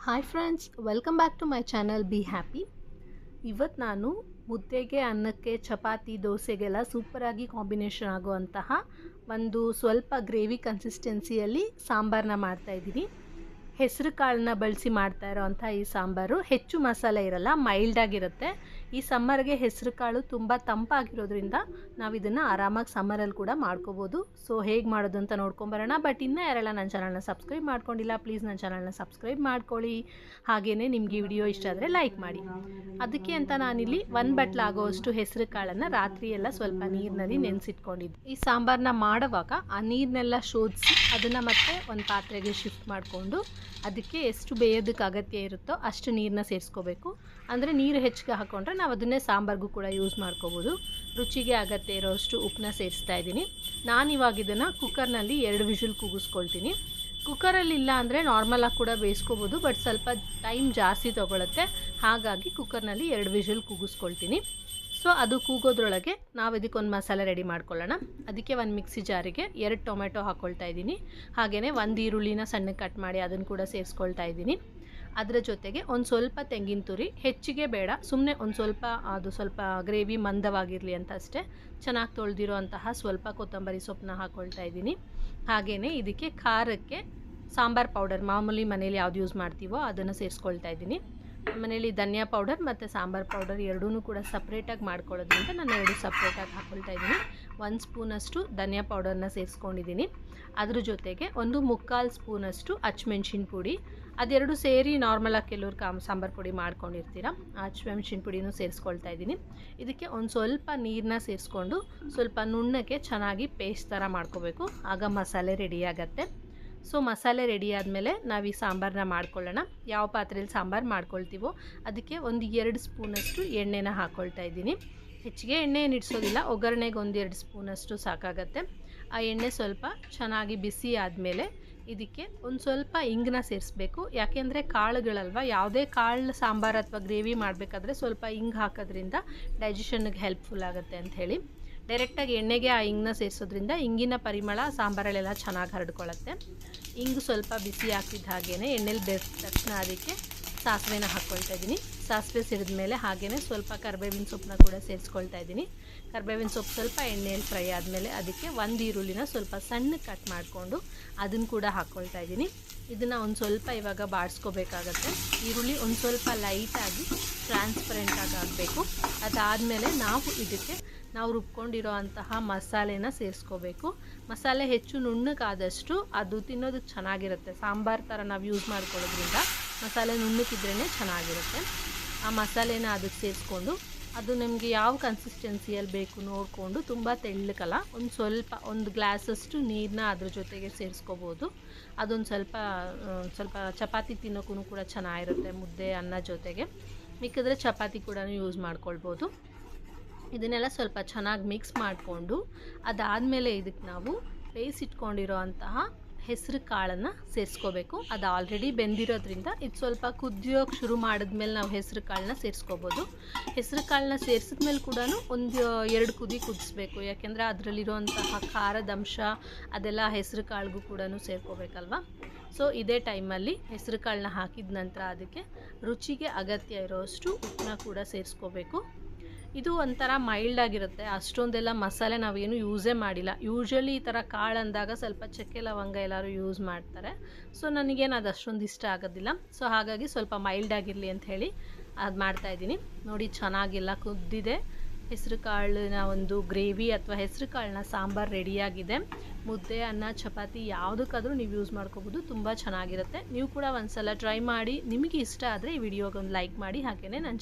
Hi friends welcome back to my channel be happy ಇವತ್ತು ನಾನು ಮುದ್ದೆಗೆ, ಅನ್ನಕ್ಕೆ, ಚಪಾತಿ, ದೋಸೆಗೆಲ್ಲ ಸೂಪರಾಗಿ ಕಾಂಬಿನೇಷನ್ ಆಗುವಂತಹ ಒಂದು ಸ್ವಲ್ಪ ಗ್ರೇವಿ ಕನ್ಸಿಸ್ಟೆನ್ಸಿಯಲ್ಲಿ ಸಾಂಬಾರನ್ನ ಮಾಡ್ತಾಯಿದ್ದೀನಿ ಹೆಸರು ಕಾಳನ್ನ ಬಳಸಿ ಮಾಡ್ತಾ ಇರೋವಂಥ ಈ ಸಾಂಬಾರು. ಹೆಚ್ಚು ಮಸಾಲೆ ಇರಲ್ಲ ಮೈಲ್ಡಾಗಿರುತ್ತೆ ಈ ಸಮ್ಮರ್ಗೆ ಹೆಸರು ಕಾಳು ತುಂಬ ತಂಪಾಗಿರೋದ್ರಿಂದ ನಾವು ಇದನ್ನು ಆರಾಮಾಗಿ ಸಮ್ಮರಲ್ಲಿ ಕೂಡ ಮಾಡ್ಕೋಬೋದು. ಸೊ ಹೇಗೆ ಮಾಡೋದು ಅಂತ ನೋಡ್ಕೊಂಬರೋಣ ಬಟ್ ಇನ್ನೂ ಯಾರೆಲ್ಲ ನನ್ನ ಚಾನಲ್ನ ಸಬ್ಸ್ಕ್ರೈಬ್ ಮಾಡ್ಕೊಂಡಿಲ್ಲ ಪ್ಲೀಸ್ ನನ್ನ ಚಾನಲ್ನ ಸಬ್ಸ್ಕ್ರೈಬ್ ಮಾಡ್ಕೊಳ್ಳಿ. ಹಾಗೆಯೇ ನಿಮಗೆ ವಿಡಿಯೋ ಇಷ್ಟ ಆದರೆ ಲೈಕ್ ಮಾಡಿ. ಅದಕ್ಕೆ ಅಂತ ನಾನಿಲ್ಲಿ ಒಂದು ಬಟ್ಲ ಆಗೋವಷ್ಟು ಹೆಸರು ಕಾಳನ್ನು ರಾತ್ರಿ ಎಲ್ಲ ಸ್ವಲ್ಪ ನೀರಿನಲ್ಲಿ ನೆನೆಸಿಟ್ಕೊಂಡಿದ್ದೆ. ಈ ಸಾಂಬಾರನ್ನ ಮಾಡುವಾಗ ಆ ನೀರನ್ನೆಲ್ಲ ಶೋಧಿಸಿ ಅದನ್ನು ಮತ್ತೆ ಒಂದು ಪಾತ್ರೆಗೆ ಶಿಫ್ಟ್ ಮಾಡಿಕೊಂಡು ಅದಕ್ಕೆ ಎಷ್ಟು ಬೇಯೋದಕ್ಕೆ ಅಗತ್ಯ ಇರುತ್ತೋ ಅಷ್ಟು ನೀರನ್ನ ಸೇರಿಸ್ಕೋಬೇಕು. ಅಂದರೆ ನೀರು ಹೆಚ್ಚಿಗೆ ಹಾಕ್ಕೊಂಡ್ರೆ ನಾವು ಅದನ್ನೇ ಸಾಂಬಾರ್ಗೂ ಕೂಡ ಯೂಸ್ ಮಾಡ್ಕೋಬೋದು. ರುಚಿಗೆ ಅಗತ್ಯ ಇರೋಷ್ಟು ಉಪ್ಪನ್ನ ಸೇರಿಸ್ತಾ ಇದ್ದೀನಿ. ನಾನು ಇವಾಗ ಇದನ್ನು ಕುಕ್ಕರ್ನಲ್ಲಿ ಎರಡು ವಿಷಲ್ ಕೂಗಿಸ್ಕೊಳ್ತೀನಿ. ಕುಕ್ಕರಲ್ಲಿ ಇಲ್ಲ ಅಂದರೆ ನಾರ್ಮಲಾಗಿ ಕೂಡ ಬೇಯಿಸ್ಕೋಬೋದು, ಬಟ್ ಸ್ವಲ್ಪ ಟೈಮ್ ಜಾಸ್ತಿ ತೊಗೊಳುತ್ತೆ. ಹಾಗಾಗಿ ಕುಕ್ಕರ್ನಲ್ಲಿ ಎರಡು ವಿಷಲ್ ಕೂಗಿಸ್ಕೊಳ್ತೀನಿ. ಸೊ ಅದು ಕೂಗೋದ್ರೊಳಗೆ ನಾವು ಇದಕ್ಕೊಂದು ಮಸಾಲೆ ರೆಡಿ ಮಾಡ್ಕೊಳ್ಳೋಣ. ಅದಕ್ಕೆ ಒಂದು ಮಿಕ್ಸಿ ಜಾರಿಗೆ ಎರಡು ಟೊಮೆಟೊ ಹಾಕ್ಕೊಳ್ತಾ ಇದ್ದೀನಿ. ಹಾಗೆಯೇ ಒಂದು ಈರುಳ್ಳಿನ ಸಣ್ಣಗೆ ಕಟ್ ಮಾಡಿ ಅದನ್ನು ಕೂಡ ಸೇರಿಸ್ಕೊಳ್ತಾ ಇದ್ದೀನಿ. ಅದರ ಜೊತೆಗೆ ಒಂದು ಸ್ವಲ್ಪ ತೆಂಗಿನ ತುರಿ, ಹೆಚ್ಚಿಗೆ ಬೇಡ ಸುಮ್ಮನೆ ಒಂದು ಸ್ವಲ್ಪ ಅದು ಸ್ವಲ್ಪ ಗ್ರೇವಿ ಮಂದವಾಗಿರಲಿ ಅಂತ ಅಷ್ಟೇ, ಚೆನ್ನಾಗಿ ತೊಳೆದಿರೋ ಅಂತಹ ಸ್ವಲ್ಪ ಕೊತ್ತಂಬರಿ ಸೊಪ್ಪನ್ನ ಹಾಕ್ಕೊಳ್ತಾ ಇದ್ದೀನಿ. ಹಾಗೆಯೇ ಇದಕ್ಕೆ ಖಾರಕ್ಕೆ ಸಾಂಬಾರು ಪೌಡರ್, ಮಾಮೂಲಿ ಮನೇಲಿ ಯಾವ್ದು ಯೂಸ್ ಮಾಡ್ತೀವೋ ಅದನ್ನು ಸೇರಿಸ್ಕೊಳ್ತಾ ಇದ್ದೀನಿ. ಮನೇಲಿ ಧನಿಯಾ ಪೌಡರ್ ಮತ್ತು ಸಾಂಬಾರು ಪೌಡರ್ ಎರಡೂ ಕೂಡ ಸಪ್ರೇಟಾಗಿ ಮಾಡ್ಕೊಳ್ಳೋದ್ರಿಂದ ನಾನು ಎರಡು ಸಪ್ರೇಟಾಗಿ ಹಾಕ್ಕೊಳ್ತಾ ಇದ್ದೀನಿ. ಒಂದು ಸ್ಪೂನಷ್ಟು ಧನಿಯಾ ಪೌಡರ್ನ ಸೇರಿಸ್ಕೊಂಡಿದ್ದೀನಿ. ಅದ್ರ ಜೊತೆಗೆ ಒಂದು ಮುಕ್ಕಾಲು ಸ್ಪೂನಷ್ಟು ಅಚ್ಚಮೆಣ್ಸಿನ ಪುಡಿ, ಅದೆರಡು ಸೇರಿ ನಾರ್ಮಲಾಗಿ ಕೆಲವ್ರು ಕಾ ಸಾಂಬಾರು ಪುಡಿ ಮಾಡ್ಕೊಂಡಿರ್ತೀರ ಅಚ್ಚಮೆಣ್ಸಿನ ಪುಡಿನೂ ಸೇರಿಸ್ಕೊಳ್ತಾ ಇದ್ದೀನಿ. ಇದಕ್ಕೆ ಒಂದು ಸ್ವಲ್ಪ ನೀರನ್ನ ಸೇರಿಸ್ಕೊಂಡು ಸ್ವಲ್ಪ ನುಣ್ಣಕ್ಕೆ ಚೆನ್ನಾಗಿ ಪೇಸ್ಟ್ ಥರ ಮಾಡ್ಕೋಬೇಕು. ಆಗ ಮಸಾಲೆ ರೆಡಿ ಆಗುತ್ತೆ. ಸೊ ಮಸಾಲೆ ರೆಡಿ ಆದಮೇಲೆ ನಾವು ಈ ಸಾಂಬಾರನ್ನ ಮಾಡ್ಕೊಳ್ಳೋಣ. ಯಾವ ಪಾತ್ರೆಯಲ್ಲಿ ಸಾಂಬಾರು ಮಾಡ್ಕೊಳ್ತೀವೋ ಅದಕ್ಕೆ ಒಂದು ಎರಡು ಸ್ಪೂನಷ್ಟು ಎಣ್ಣೆನ ಹಾಕ್ಕೊಳ್ತಾ ಇದ್ದೀನಿ. ಹೆಚ್ಚಿಗೆ ಎಣ್ಣೆ ಏನು ಇಡಿಸೋದಿಲ್ಲ, ಒಗ್ಗರಣೆಗೆ ಒಂದೆರಡು ಸ್ಪೂನಷ್ಟು ಸಾಕಾಗತ್ತೆ. ಆ ಎಣ್ಣೆ ಸ್ವಲ್ಪ ಚೆನ್ನಾಗಿ ಬಿಸಿ ಆದಮೇಲೆ ಇದಕ್ಕೆ ಒಂದು ಸ್ವಲ್ಪ ಇಂಗನ್ನ ಸೇರಿಸ್ಬೇಕು. ಯಾಕೆಂದರೆ ಕಾಳುಗಳಲ್ವ, ಯಾವುದೇ ಕಾಳು ಸಾಂಬಾರು ಅಥವಾ ಗ್ರೇವಿ ಮಾಡಬೇಕಾದ್ರೆ ಸ್ವಲ್ಪ ಇಂಗ್ ಹಾಕೋದ್ರಿಂದ ಡೈಜೆಷನ್ಗೆ ಹೆಲ್ಪ್ಫುಲ್ ಆಗುತ್ತೆ ಅಂತ ಹೇಳಿ. ಡೈರೆಕ್ಟಾಗಿ ಎಣ್ಣೆಗೆ ಆ ಇಂಗನ್ನ ಸೇರಿಸೋದ್ರಿಂದ ಇಂಗಿನ ಪರಿಮಳ, ಸಾಂಬಾರಲ್ಲೆಲ್ಲ ಚೆನ್ನಾಗಿ ಹರಡ್ಕೊಳ್ಳುತ್ತೆ ಇಂಗು ಸ್ವಲ್ಪ ಬಿಸಿ ಹಾಕಿದ ಹಾಗೇ ಎಣ್ಣೆಲಿ ಬೆರೆದ ತಕ್ಷಣ ಅದಕ್ಕೆ ಸಾಸಿವೆನ ಹಾಕ್ಕೊಳ್ತಾ ಇದ್ದೀನಿ. ಸಾಸಿವೆ ಸಿಡಿದ ಮೇಲೆ ಹಾಗೆಯೇ ಸ್ವಲ್ಪ ಕರ್ಬೇವಿನ ಸೊಪ್ಪನ್ನ ಕೂಡ ಸೇರಿಸ್ಕೊಳ್ತಾ ಇದ್ದೀನಿ. ಕರ್ಬೇವಿನ ಸೊಪ್ಪು ಸ್ವಲ್ಪ ಎಣ್ಣೆಯಲ್ಲಿ ಫ್ರೈ ಆದಮೇಲೆ ಅದಕ್ಕೆ ಒಂದು ಈರುಳ್ಳಿನ ಸ್ವಲ್ಪ ಸಣ್ಣ ಕಟ್ ಮಾಡಿಕೊಂಡು ಅದನ್ನು ಕೂಡ ಹಾಕ್ಕೊಳ್ತಾ ಇದ್ದೀನಿ. ಇದನ್ನು ಒಂದು ಸ್ವಲ್ಪ ಇವಾಗ ಬಾಡಿಸ್ಕೋಬೇಕಾಗತ್ತೆ ಈರುಳ್ಳಿ ಒಂದು ಸ್ವಲ್ಪ ಲೈಟಾಗಿ ಟ್ರಾನ್ಸ್ಪರೆಂಟಾಗಿ ಆಗಬೇಕು. ಅದಾದಮೇಲೆ ನಾವು ಇದಕ್ಕೆ ನಾವು ರುಬ್ಕೊಂಡಿರೋ ಅಂತಹ ಮಸಾಲೆನ ಸೇರಿಸ್ಕೋಬೇಕು. ಮಸಾಲೆ ಹೆಚ್ಚು ನುಣ್ಣಕ್ಕಾದಷ್ಟು ಅದು ತಿನ್ನೋದಕ್ಕೆ ಚೆನ್ನಾಗಿರುತ್ತೆ. ಸಾಂಬಾರು ಥರ ನಾವು ಯೂಸ್ ಮಾಡ್ಕೊಳ್ಳೋದ್ರಿಂದ ಮಸಾಲೆ ನುಣ್ಣಕ್ಕಿದ್ರೇ ಚೆನ್ನಾಗಿರುತ್ತೆ. ಆ ಮಸಾಲೆನ ಅದಕ್ಕೆ ಸೇರಿಸ್ಕೊಂಡು ಅದು ನಿಮಗೆ ಯಾವ ಕನ್ಸಿಸ್ಟೆನ್ಸಿಯಲ್ಲಿ ಬೇಕು ನೋಡಿಕೊಂಡು ತುಂಬ ತೆಳ್ಳಕಲ್ಲ ಒಂದು ಸ್ವಲ್ಪ ಒಂದು ಗ್ಲಾಸಷ್ಟು ನೀರನ್ನ ಅದ್ರ ಜೊತೆಗೆ ಸೇರಿಸ್ಕೋಬೋದು. ಅದೊಂದು ಸ್ವಲ್ಪ ಸ್ವಲ್ಪ ಚಪಾತಿ ತಿನ್ನೋಕ್ಕೂ ಕೂಡ ಚೆನ್ನಾಗಿರುತ್ತೆ ಮುದ್ದೆ ಅನ್ನ ಜೊತೆಗೆ. ಮಿಕ್ಕಿದ್ರೆ ಚಪಾತಿ ಕೂಡ ಯೂಸ್ ಮಾಡ್ಕೊಳ್ಬೋದು. ಇದನ್ನೆಲ್ಲ ಸ್ವಲ್ಪ ಚೆನ್ನಾಗಿ ಮಿಕ್ಸ್ ಮಾಡಿಕೊಂಡು ಅದಾದಮೇಲೆ ಇದಕ್ಕೆ ನಾವು ಬೇಯಿಸಿಟ್ಕೊಂಡಿರೋ ಅಂತಹ ಹೆಸರು ಕಾಳನ್ನು ಸೇರಿಸ್ಕೋಬೇಕು. ಅದು ಆಲ್ರೆಡಿ ಬೆಂದಿರೋದ್ರಿಂದ ಇದು ಸ್ವಲ್ಪ ಕುದಿಯೋಕೆ ಶುರು ಮಾಡಿದ್ಮೇಲೆ ನಾವು ಹೆಸರು ಕಾಳನ್ನ ಸೇರಿಸ್ಕೋಬೋದು. ಹೆಸರು ಕಾಳನ್ನ ಸೇರಿಸಿದ್ಮೇಲೆ ಕೂಡ ಒಂದು ಎರಡು ಕುದಿ ಕುದಿಸ್ಬೇಕು. ಯಾಕೆಂದರೆ ಅದರಲ್ಲಿರುವಂತಹ ಖಾರದ ಅಂಶ ಅದೆಲ್ಲ ಹೆಸರು ಕಾಳಿಗೂ ಕೂಡ ಸೇರ್ಕೋಬೇಕಲ್ವ? ಸೊ ಇದೇ ಟೈಮಲ್ಲಿ ಹೆಸರು ಕಾಳನ್ನ ಹಾಕಿದ ನಂತರ ಅದಕ್ಕೆ ರುಚಿಗೆ ಅಗತ್ಯ ಇರೋಷ್ಟು ಉಪ್ಪನ್ನ ಕೂಡ ಸೇರಿಸ್ಕೋಬೇಕು. ಇದು ಒಂಥರ ಮೈಲ್ಡ್ ಆಗಿರುತ್ತೆ. ಅಷ್ಟೊಂದೆಲ್ಲ ಮಸಾಲೆ ನಾವೇನು ಯೂಸೇ ಮಾಡಿಲ್ಲ. ಯೂಶ್ವಲಿ ಈ ಥರ ಕಾಳು ಅಂದಾಗ ಸ್ವಲ್ಪ ಚಕ್ಕೆ, ಲವಂಗ ಎಲ್ಲರೂ ಯೂಸ್ ಮಾಡ್ತಾರೆ. ಸೊ ನನಗೇನು ಅದು ಅಷ್ಟೊಂದು ಇಷ್ಟ ಆಗೋದಿಲ್ಲ. ಸೊ ಹಾಗಾಗಿ ಸ್ವಲ್ಪ ಮೈಲ್ಡ್ ಆಗಿರಲಿ ಅಂತ ಹೇಳಿ ಅದು ಮಾಡ್ತಾಯಿದ್ದೀನಿ ನೋಡಿ ಚೆನ್ನಾಗಿಲ್ಲ, ಕುದ್ದಿದೆ. ಹೆಸರು ಕಾಳಿನ ಒಂದು ಗ್ರೇವಿ ಅಥವಾ ಹೆಸರು ಕಾಳಿನ ಸಾಂಬಾರು ರೆಡಿಯಾಗಿದೆ. ಮುದ್ದೆ, ಅನ್ನ, ಚಪಾತಿ ಯಾವುದಕ್ಕಾದರೂ ನೀವು ಯೂಸ್ ಮಾಡ್ಕೋಬೋದು. ತುಂಬ ಚೆನ್ನಾಗಿರುತ್ತೆ. ನೀವು ಕೂಡ ಒಂದು ಸಲ ಟ್ರೈ ಮಾಡಿ. ನಿಮಗೆ ಇಷ್ಟ ಆದರೆ ಈ ವಿಡಿಯೋಗೆ ಒಂದು ಲೈಕ್ ಮಾಡಿ. ಹಾಗೆಯೇ ನನ್ನ